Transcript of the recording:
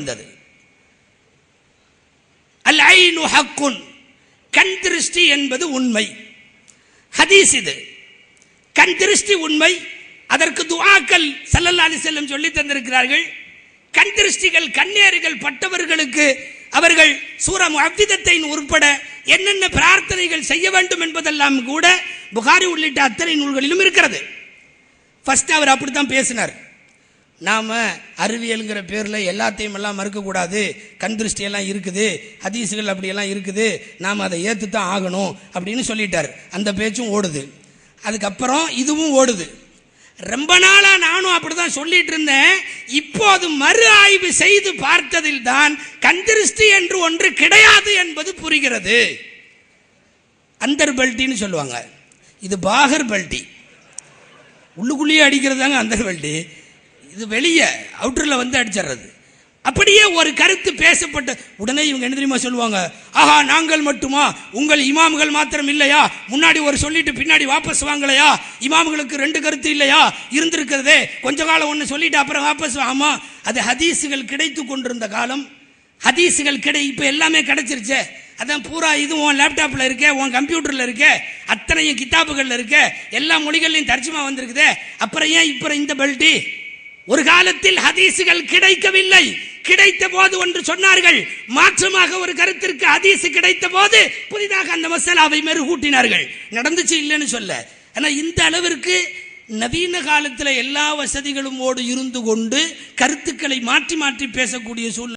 இருந்தது. அல் ஐனு ஹக்குன். கண் திருஷ்டி என்பது உண்மை. ஹதீஸ் இது. கண் திருஷ்டி உண்மை. அதற்கு துவாக்கள் சல்லல்லா அலி செல்லம் சொல்லி தந்திருக்கிறார்கள். கண் திருஷ்டிகள் கண்ணேறுகள் பட்டவர்களுக்கு அவர்கள் சூரம் அவ்விதத்தை உட்பட என்னென்ன பிரார்த்தனைகள் செய்ய வேண்டும் என்பதெல்லாம் கூட புகாரி உள்ளிட்ட அத்தனை நூல்களிலும் இருக்கிறது. ஃபர்ஸ்ட் அவர் அப்படித்தான் பேசினார். நாம் அறிவியலுங்கிற பேரில் எல்லாத்தையும் எல்லாம் மறுக்கக்கூடாது. கண் எல்லாம் இருக்குது. ஹதீஸுகள் அப்படியெல்லாம் இருக்குது. நாம் அதை ஏற்று தான் ஆகணும் அப்படின்னு சொல்லிட்டார். அந்த பேச்சும் ஓடுது. அதுக்கப்புறம் இதுவும் ஓடுது. ரொம்ப நாளாக நானும் அப்படிதான் சொல்லிட்டு இருந்தேன். இப்போது மறு ஆய்வு செய்து பார்த்ததில் தான் கந்திருஷ்டி என்று ஒன்று கிடையாது என்பது புரிகிறது. அந்தர் பெல்ட்டின்னு சொல்லுவாங்க. இது பாகர் பெல்ட்டி உள்ளுக்குள்ளேயே அடிக்கிறது தாங்க அந்தர் பெல்ட்டி இது வெளியே அவுட்டரில் வந்து அடிச்சிடுறது. அப்படியே ஒரு கருத்து பேசப்பட்ட உடனே இவங்க என்ன தெரியுமா சொல்லுவாங்க? ஆஹா நாங்கள் மட்டுமா? உங்கள் இமாம்கள் மாத்திரம் இல்லையா? முன்னாடி ஒரு சொல்லிட்டு பின்னாடி வாபஸ் வாங்கலையா? இமாம்களுக்கு ரெண்டு கருத்து இல்லையா? இருந்திருக்கிறதே. கொஞ்ச காலம் ஒன்று சொல்லிட்டு அப்புறம் வாபஸ் ஆமாம் அது ஹதீஸுகள் கிடைத்து கொண்டிருந்த காலம். ஹதீஸுகள் கிடை இப்போ எல்லாமே கிடைச்சிருச்சே. அதான் பூரா இது உன் லேப்டாப்பில் இருக்கே உன் கம்ப்யூட்டரில் இருக்கே அத்தனையும் கித்தாபுகளில் இருக்கே எல்லா மொழிகள்லையும் தர்ஜுமா வந்திருக்குதே. அப்புறம் ஏன் இப்போ இந்த பெல்ட்டி ஒரு காலத்தில் ஹதீசுகள் கிடைக்கவில்லை. கிடைத்த போது ஒன்று சொன்னார்கள் மாற்றமாக ஒரு கருத்திற்கு ஹதீசு கிடைத்த போது புதிதாக அந்த மசாலாவை மெருகூட்டினார்கள். நடந்துச்சு இல்லைன்னு சொல்ல. ஆனா இந்த அளவிற்கு நவீன காலத்தில் எல்லா வசதிகளும் ஓடு இருந்து கொண்டு கருத்துக்களை மாற்றி மாற்றி பேசக்கூடிய சூழ்நிலை